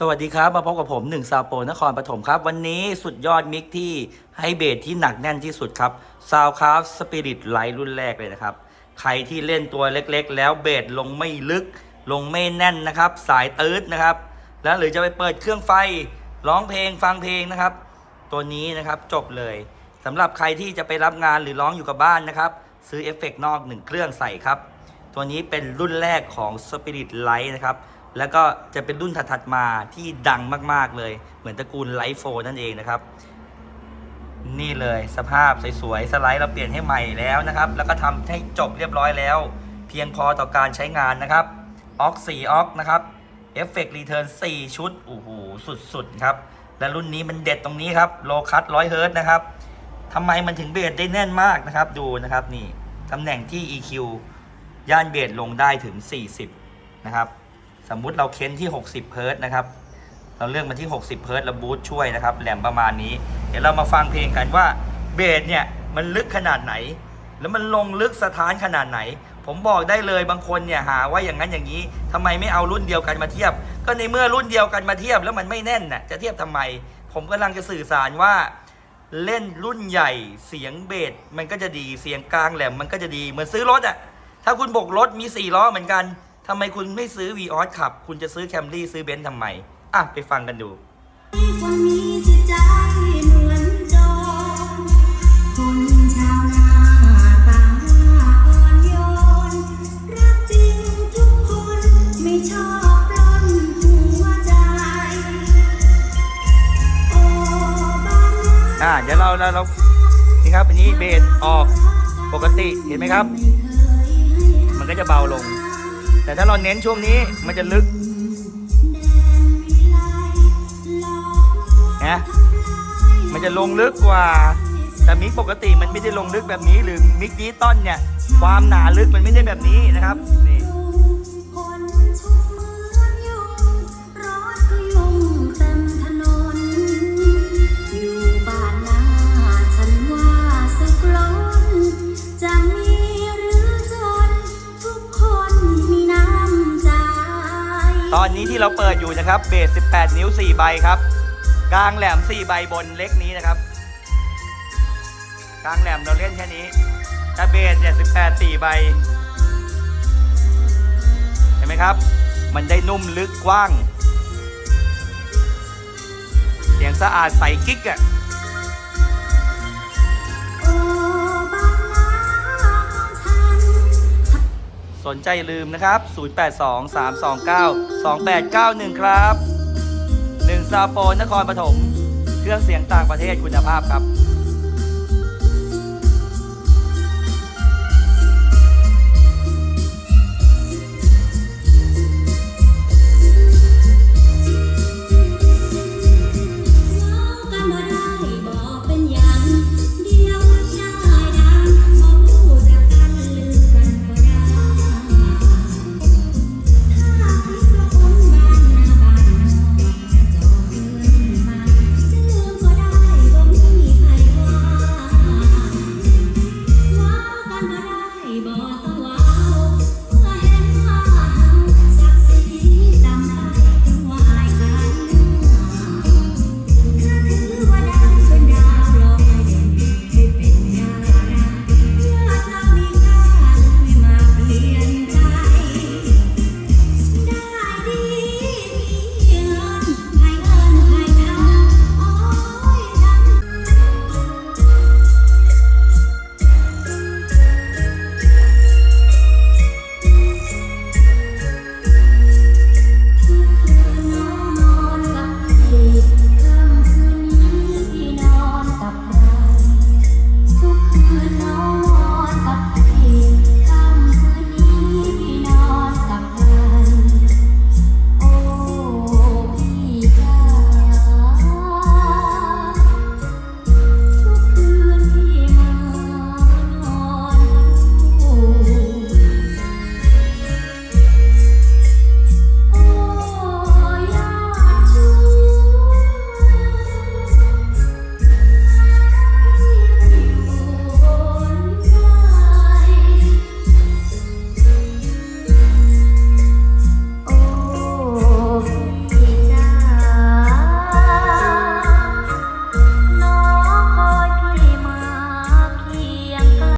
สวัสดีครับ มาพบกับผมหนึ่งซาโปนครปฐมครับ วันนี้สุดยอดมิกที่ให้เบสที่หนักแน่นที่สุดครับ s o u n d c r a f t Spirit ไลท์รุ่นแรกเลยนะครับ ใครที่เล่นตัวเล็กๆ แล้วเบสลงไม่ลึก ลงไม่แน่นนะครับ สายตืดนะครับ แล้วหรือจะไปเปิดเครื่องไฟร้องเพลงฟังเพลงนะครับ ตัวนี้นะครับจบเลยสำหรับใครที่จะไปรับงานหรือร้องอยู่กับบ้านนะครับ ซื้อเอฟเฟกต์นอกหนึ่งเครื่องใส่ครับ ตัวนี้เป็นรุ่นแรกของ Spirit Light นะครับ แล้วก็จะเป็นรุ่นถัดๆมาที่ดังมากๆเลย เหมือนตระกูล Light 4นั่นเองนะครับ นี่เลยสภาพสวยๆ สไลด์เราเปลี่ยนให้ใหม่แล้วนะครับ แล้วก็ทำให้จบเรียบร้อยแล้ว เพียงพอต่อการใช้งานนะครับออก4ออกนะครับเอฟเฟกต์รีเทิร์น4ชุดโอ้โหสุดๆครับ และรุ่นนี้มันเด็ดตรงนี้ครับโลคัต100เฮิร์ตนะครับทำไมมันถึงเบสได้แน่นมากนะครับ ดูนะครับนี่ตำแหน่งที่ EQ ย่านเบสลงได้ถึง 40 นะครับ สมมุติเราเค้นที่ 60 เฮิร์ตนะครับ เราเลือกมาที่ 60 เฮิร์ตแล้วบูทช่วยนะครับ แหลมประมาณนี้ เดี๋ยวเรามาฟังเพลงกันว่าเบสเนี่ยมันลึกขนาดไหน แล้วมันลงลึกสถานขนาดไหน ผมบอกได้เลยบางคนเนี่ยหาว่าอย่างนั้นอย่างนี้ทำไมไม่เอารุ่นเดียวกันมาเทียบ ก็ในเมื่อรุ่นเดียวกันมาเทียบแล้วมันไม่แน่นน่ะจะเทียบทำไม ผมกำลังจะสื่อสารว่าเล่นรุ่นใหญ่เสียงเบสมันก็จะดีเสียงกลางแหลมมันก็จะดีเหมือนซื้อรถอะถ้าคุณบกรถมี4ล้อเหมือนกัน ทำไมคุณไม่ซื้อ v ีออสขับ คุณจะซื้อแคมรี่ซื้อเบนซ์ทำไม อะ ไปฟังกันดูคนมีจิตใจเหมือนโจรคนชาวนาต่างว่าอ่อนโยน รักจริงทุกคนไม่ชอบปล้นหัวใจ โอ้บ้านนาอะเดี๋ยวเราเราเรานี่ครับอันนี้เบสออกปกติเห็นไหมครับ มันก็จะเบาลง แต่ถ้าเราเน้นช่วงนี้มันจะลึกนะมันจะลงลึกกว่า แต่มิกปกติมันไม่ได้ลงลึกแบบนี้หรือมิกดิจิตอนเนี่ย ความหนาลึกมันไม่ได้แบบนี้นะครับ อนนี้ที่เราเปิดอยู่นะครับ เบส 18 นิ้ว 4 ใบครับ กลางแหลม 4 ใบบนเล็กนี้นะครับ กลางแหลมเราเล่นแค่นี้แต่เบสเนี่ย 18 4 ใบ เห็นไหมครับ มันได้นุ่มลึกกว้าง เสียงสะอาดใสกิ๊กอะโสนใจลืมนะครับ 0823292891 ครับ1ซาโปนนครปฐม เครื่องเสียงต่างประเทศคุณภาพครับ